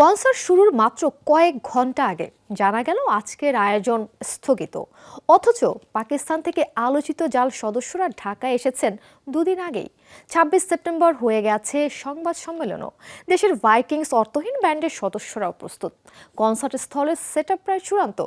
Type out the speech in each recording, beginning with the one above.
Concert শুরুর মাত্র কয়েক ঘণ্টা আগে জানা গেল আজকের আয়োজন স্থগিত। অথচ পাকিস্তান থেকে আলোচিত জাল সদস্যরা ঢাকায় এসেছেন দুদিন আগেই। ছাব্বিশ সেপ্টেম্বর হয়ে গেছে সংবাদ সম্মেলনও। দেশের ভাইকিংস অর্থহীন ব্যান্ডের সদস্যরাও প্রস্তুত। কনসার্ট স্থলের সেট প্রায় চূড়ান্ত।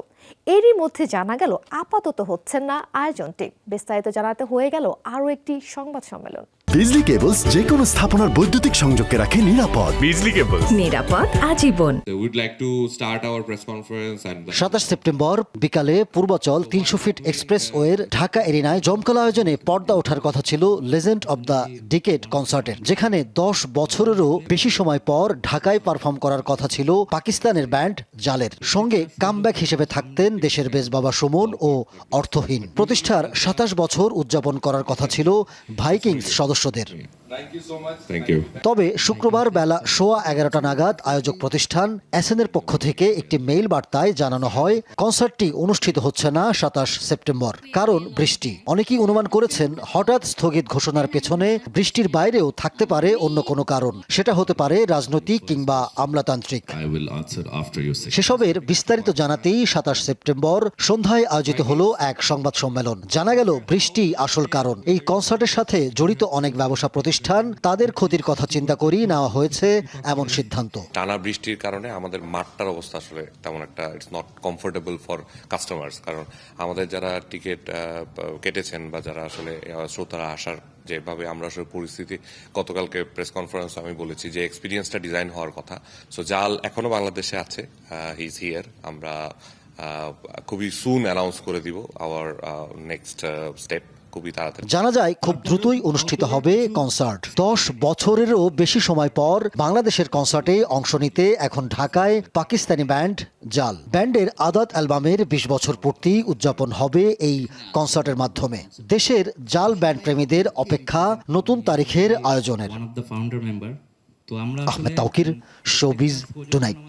এরই মধ্যে জানা গেল আপাতত হচ্ছেন না আয়োজনটি। বিস্তারিত জানাতে হয়ে গেল আরও একটি সংবাদ সম্মেলন। বিজলি কেবলস যে কোনো স্থাপনার বৈদ্যুতিক সংযোগকে রাখে নিরাপদ। বিজলি কেবল নিরাপদ আজীবন। We'd like to start our press conference and সাতাশ সেপ্টেম্বর বিকালে পূর্বাচল তিনশো ফিট এক্সপ্রেস ওয়ের ঢাকা এরিনায় জমকালো আয়োজনে পর্দা ওঠার কথা ছিল লেজেন্ড অব দ্য ডিকেট কনসার্টের যেখানে দশ বছরেরও বেশি সময় পর ঢাকায় পারফর্ম করার কথা ছিল পাকিস্তানের ব্যান্ড জালের সঙ্গে কামব্যাক হিসেবে থাকতেন দেশের বেশ বাবা সুমন ও অর্থহীন। প্রতিষ্ঠার সাতাশ বছর উদযাপন করার কথা ছিল ভাইকিংস সদস্যদের. তবে শুক্রবার বেলা সোয়া এগারোটা নাগাদ আয়োজক প্রতিষ্ঠান এসএনের পক্ষ থেকে একটি মেইল বার্তায় জানানো হয় কনসার্টটি অনুষ্ঠিত হচ্ছে না সাতাশ সেপ্টেম্বর। কারণ বৃষ্টি। অনেকেই অনুমান করেছেন হঠাৎ স্থগিত ঘোষণার পেছনে বৃষ্টির বাইরেও থাকতে পারে অন্য কোনো কারণ। সেটা হতে পারে রাজনৈতিক কিংবা আমলাতান্ত্রিক. সেসবের বিস্তারিত জানাতেই সাতাশ সেপ্টেম্বর সন্ধ্যায় আয়োজিত হলো এক সংবাদ সম্মেলন। জানা গেল বৃষ্টি আসল কারণ। এই কনসার্টের সাথে জড়িত অনেক ব্যবসা প্রতিষ্ঠান তাদের ক্ষতির কথা চিন্তা করেই নেওয়া হয়েছে এমন সিদ্ধান্ত। টানা বৃষ্টির কারণে আমাদের মাঠটার অবস্থা আসলে তেমন একটা it's not comfortable for customers কারণ আমাদের যারা টিকিট কেটেছেন বা যারা আসলে শ্রোতারা আসার যেভাবে আমরা আসলে পরিস্থিতি, গতকালকে প্রেস কনফারেন্স আমি বলেছি যে এক্সপিরিয়েন্সটা ডিজাইন হওয়ার কথা। সো জাল এখনও বাংলাদেশে আছে হি ইজ হিয়ার আমরা খুবই সুন অ্যানাউন্স করে দিব আওয়ার নেক্সট স্টেপ খুবই তাড়াতাড়ি জানা যায় খুব দ্রুতই অনুষ্ঠিত হবে কনসার্ট। দশ বছরেরও বেশি সময় পর বাংলাদেশের কনসার্টে অংশ নিতে এখন ঢাকায় পাকিস্তানি ব্যান্ড জাল। ব্যান্ডের আদাত অ্যালবামের বিশ বছর পূর্তি উদযাপন হবে এই কনসার্টের মাধ্যমে। দেশের জাল ব্যান্ড প্রেমীদের অপেক্ষা নতুন তারিখের আয়োজনের। Ahmed Taukir showbiz tonight.